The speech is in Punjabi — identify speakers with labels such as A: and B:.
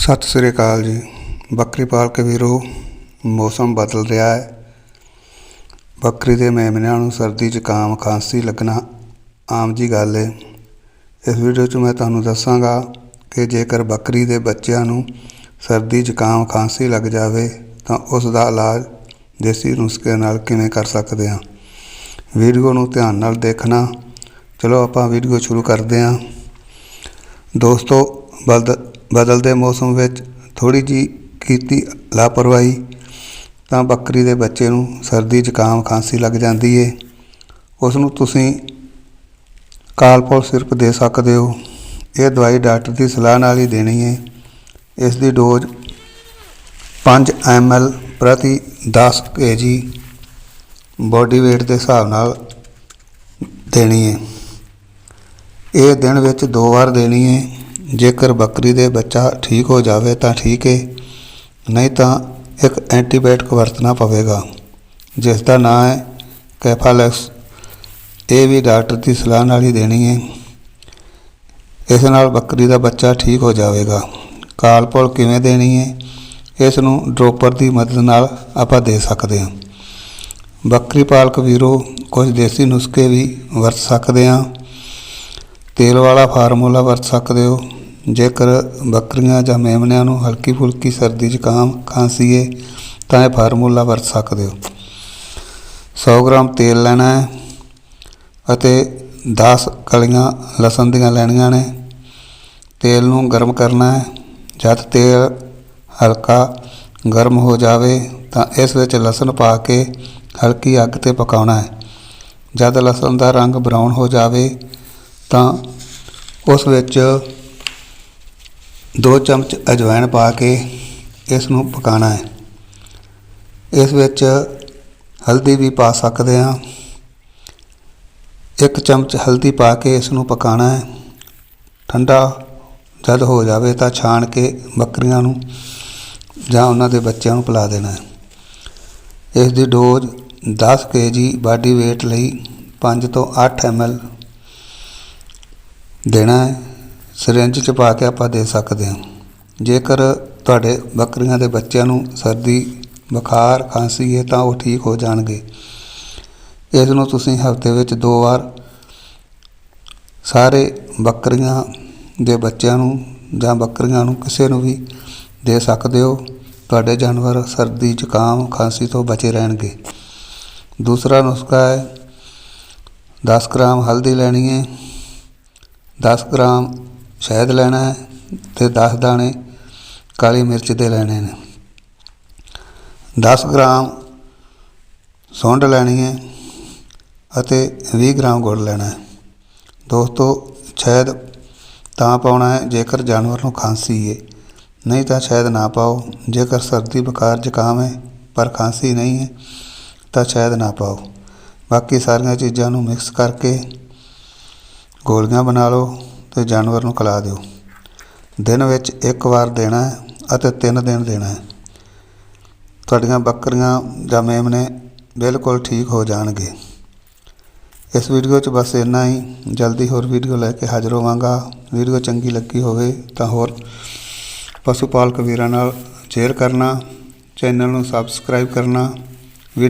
A: ਸਤਿ ਸ੍ਰੀ ਅਕਾਲ ਜੀ। ਬੱਕਰੀ ਪਾਲਕ ਵੀਰੋ, ਮੌਸਮ ਬਦਲ ਰਿਹਾ ਹੈ। ਬੱਕਰੀ ਦੇ ਮੇਮਨਿਆਂ ਨੂੰ ਸਰਦੀ ਜ਼ੁਕਾਮ ਖਾਂਸੀ ਲੱਗਣਾ ਆਮ ਜੀ ਗੱਲ ਹੈ ਇਸ ਵੀਡੀਓ 'ਚ ਮੈਂ ਤੁਹਾਨੂੰ ਦੱਸਾਂਗਾ ਕਿ ਜੇਕਰ ਬੱਕਰੀ ਦੇ ਬੱਚਿਆਂ ਨੂੰ ਸਰਦੀ ਜ਼ੁਕਾਮ ਖਾਂਸੀ ਲੱਗ ਜਾਵੇ, ਤਾਂ ਉਸ ਦਾ ਇਲਾਜ ਦੇਸੀ ਨੁਸਖੇ ਨਾਲ ਕਿਵੇਂ ਕਰ ਸਕਦੇ ਹਾਂ। ਵੀਡੀਓ ਨੂੰ ਧਿਆਨ ਨਾਲ ਦੇਖਣਾ। ਚਲੋ ਆਪਾਂ ਵੀਡੀਓ ਸ਼ੁਰੂ ਕਰਦੇ ਹਾਂ। ਦੋਸਤੋ, ਬਲਦ ਬਦਲਦੇ ਮੌਸਮ ਵਿੱਚ ਥੋੜੀ ਜੀ ਕੀਤੀ ਲਾਪਰਵਾਹੀ, ਤਾਂ ਬੱਕਰੀ ਦੇ ਬੱਚੇ ਨੂੰ ਸਰਦੀ ਜ਼ੁਕਾਮ ਖਾਂਸੀ ਲੱਗ ਜਾਂਦੀ ਏ। ਉਸ ਨੂੰ ਤੁਸੀਂ ਕਾਲਪੋਲ ਸਿਰਪ ਦੇ ਸਕਦੇ ਹੋ। ਇਹ ਦਵਾਈ ਡਾਕਟਰ ਦੀ ਸਲਾਹ ਨਾਲ ਹੀ ਦੇਣੀ ਹੈ ਇਸ ਦੀ ਡੋਜ਼ 5 ml ਪ੍ਰਤੀ 10 kg ਬੋਡੀ weight ਦੇ ਹਿਸਾਬ ਨਾਲ ਦੇਣੀ ਹੈ ਇਹ ਦਿਨ ਵਿੱਚ ਦੋ ਵਾਰ ਦੇਣੀ ਹੈ ਜੇਕਰ ਬੱਕਰੀ ਦੇ ਬੱਚਾ ਠੀਕ ਹੋ ਜਾਵੇ ਤਾਂ ਠੀਕ ਹੈ ਨਹੀਂ ਤਾਂ ਇੱਕ ਐਂਟੀਬਾਇਓਟਿਕ ਵਰਤਣਾ ਪਵੇਗਾ, ਜਿਸ ਦਾ ਨਾਮ ਹੈ ਕੈਫਾਲੈਕਸ। ਇਹ ਵੀ ਡਾਕਟਰ ਦੀ ਸਲਾਹ ਨਾਲ ਹੀ ਦੇਣੀ ਹੈ ਇਸ ਨਾਲ ਬੱਕਰੀ ਦਾ ਬੱਚਾ ਠੀਕ ਹੋ ਜਾਵੇਗਾ। ਕਾਲਪੋਲ ਕਿਵੇਂ ਦੇਣੀ ਹੈ ਇਸ ਨੂੰ ਡ੍ਰੋਪਰ ਦੀ ਮਦਦ ਨਾਲ ਆਪਾਂ ਦੇ ਸਕਦੇ ਹਾਂ। ਬੱਕਰੀ ਪਾਲਕ ਵੀਰੋ, ਕੁਝ ਦੇਸੀ ਨੁਸਖੇ ਵੀ ਵਰਤ ਸਕਦੇ ਹਾਂ। ਤੇਲ ਵਾਲਾ ਫਾਰਮੂਲਾ ਵਰਤ ਸਕਦੇ ਹੋ। ਜੇਕਰ ਬੱਕਰੀਆਂ ਜਾਂ ਮੇਮਨਿਆਂ ਨੂੰ ਹਲਕੀ ਫੁਲਕੀ ਸਰਦੀ ਜ਼ੁਕਾਮ ਖਾਂਸੀ ਹੈ ਤਾਂ ਇਹ ਫਾਰਮੂਲਾ ਵਰਤ ਸਕਦੇ ਹੋ। 100 ਗ੍ਰਾਮ ਤੇਲ ਲੈਣਾ ਹੈ ਅਤੇ 10 ਕਲੀਆਂ ਲਸਣ ਦੀਆਂ ਲੈਣੀਆਂ ਨੇ। ਤੇਲ ਨੂੰ ਗਰਮ ਕਰਨਾ ਹੈ। ਜਦ ਤੇਲ ਹਲਕਾ ਗਰਮ ਹੋ ਜਾਵੇ, ਤਾਂ ਇਸ ਵਿੱਚ ਲਸਣ ਪਾ ਕੇ ਹਲਕੀ ਅੱਗ ਤੇ ਪਕਾਉਣਾ ਹੈ। ਜਦ ਲਸਣ ਦਾ ਰੰਗ ਬਰਾਊਨ ਹੋ ਜਾਵੇ, ਤਾਂ ਉਸ ਵਿੱਚ 2 ਚਮਚ ਅਜਵਾਇਣ ਪਾ ਕੇ ਇਸ ਨੂੰ ਪਕਾਉਣਾ ਹੈ। ਇਸ ਵਿੱਚ ਹਲਦੀ ਵੀ ਪਾ ਸਕਦੇ ਹਾਂ। ਇੱਕ ਚਮਚ ਹਲਦੀ ਪਾ ਕੇ ਇਸ ਨੂੰ ਪਕਾਉਣਾ ਹੈ। ਠੰਡਾ ਜਦ ਹੋ ਜਾਵੇ ਤਾਂ ਛਾਣ ਕੇ ਬੱਕਰੀਆਂ ਨੂੰ ਜਾਂ ਉਹਨਾਂ ਦੇ ਬੱਚਿਆਂ ਨੂੰ ਪਿਲਾ ਦੇਣਾ ਹੈ। ਇਸ ਦੀ ਡੋਜ਼ 10 kg ਬਾਡੀ weight ਲਈ 5 ਤੋਂ 8 ml ਦੇਣਾ ਹੈ। ਸਿਰਿੰਜ 'ਚ ਪਾ ਕੇ ਆਪਾਂ ਦੇ ਸਕਦੇ ਹਾਂ। ਜੇਕਰ ਤੁਹਾਡੇ ਬੱਕਰੀਆਂ ਦੇ ਬੱਚਿਆਂ ਨੂੰ ਸਰਦੀ, ਬੁਖਾਰ, ਖਾਂਸੀ ਹੈ ਤਾਂ ਉਹ ਠੀਕ ਹੋ ਜਾਣਗੇ। ਇਸ ਨੂੰ ਤੁਸੀਂ ਹਫ਼ਤੇ ਵਿੱਚ ਦੋ ਵਾਰ ਸਾਰੇ ਬੱਕਰੀਆਂ ਦੇ ਬੱਚਿਆਂ ਨੂੰ ਜਾਂ ਬੱਕਰੀਆਂ ਨੂੰ ਕਿਸੇ ਨੂੰ ਵੀ ਦੇ ਸਕਦੇ ਹੋ। ਤੁਹਾਡੇ ਜਾਨਵਰ ਸਰਦੀ, ਜ਼ੁਕਾਮ, ਖਾਂਸੀ ਤੋਂ ਬਚੇ ਰਹਿਣਗੇ। ਦੂਸਰਾ ਨੁਸਖਾ ਹੈ 10 ਗ੍ਰਾਮ ਹਲਦੀ ਲੈਣੀ ਹੈ। 10 ਗ੍ਰਾਮ ਸ਼ਹਿਦ ਲੈਣਾ ਹੈ ਤੇ 10 ਦਾਣੇ ਕਾਲੀ ਮਿਰਚ ਦੇ ਲੈਣੇ ਨੇ। 10 ਗ੍ਰਾਮ ਸੁੰਡ ਲੈਣੀ ਹੈ ਅਤੇ 20 ਗ੍ਰਾਮ ਗੁੜ ਲੈਣਾ ਹੈ। ਦੋਸਤੋ, ਸ਼ਹਿਦ ਤਾਂ ਪਾਉਣਾ ਹੈ ਜੇਕਰ ਜਾਨਵਰ ਨੂੰ ਖਾਂਸੀ ਹੈ ਨਹੀਂ ਤਾਂ ਸ਼ਾਇਦ ਨਾ ਪਾਓ। ਜੇਕਰ ਸਰਦੀ, ਬੁਖਾਰ, ਜ਼ੁਕਾਮ ਹੈ ਪਰ ਖਾਂਸੀ ਨਹੀਂ ਹੈ, ਤਾਂ ਸ਼ਾਇਦ ਨਾ ਪਾਓ। ਬਾਕੀ ਸਾਰੀਆਂ ਚੀਜ਼ਾਂ ਨੂੰ ਮਿਕਸ ਕਰਕੇ ਗੋਲੀਆਂ ਬਣਾ ਲਓ। ਤੇ ਜਾਨਵਰ ਨੂੰ ਖਿਲਾ ਦਿਓ। ਦਿਨ ਵਿੱਚ ਇੱਕ ਵਾਰ ਦੇਣਾ ਹੈ ਅਤੇ ਤਿੰਨ ਦਿਨ ਦੇਣਾ ਹੈ। ਤੁਹਾਡੀਆਂ ਬੱਕਰੀਆਂ ਜਾਂ ਮੇਮਨੇ ਬਿਲਕੁਲ ਠੀਕ ਹੋ ਜਾਣਗੇ। ਇਸ ਵੀਡੀਓ 'ਚ ਬਸ ਇੰਨਾ ਹੀ। ਜਲਦੀ ਹੋਰ ਵੀਡੀਓ ਲੈ ਕੇ ਹਾਜ਼ਰ ਹੋਵਾਂਗਾ। ਵੀਡੀਓ ਚੰਗੀ ਲੱਗੀ ਹੋਵੇ ਤਾਂ ਹੋਰ ਪਸ਼ੂ ਪਾਲਕ ਵੀਰਾਂ ਨਾਲ ਸ਼ੇਅਰ ਕਰਨਾ, ਚੈਨਲ ਨੂੰ ਸਬਸਕ੍ਰਾਈਬ ਕਰਨਾ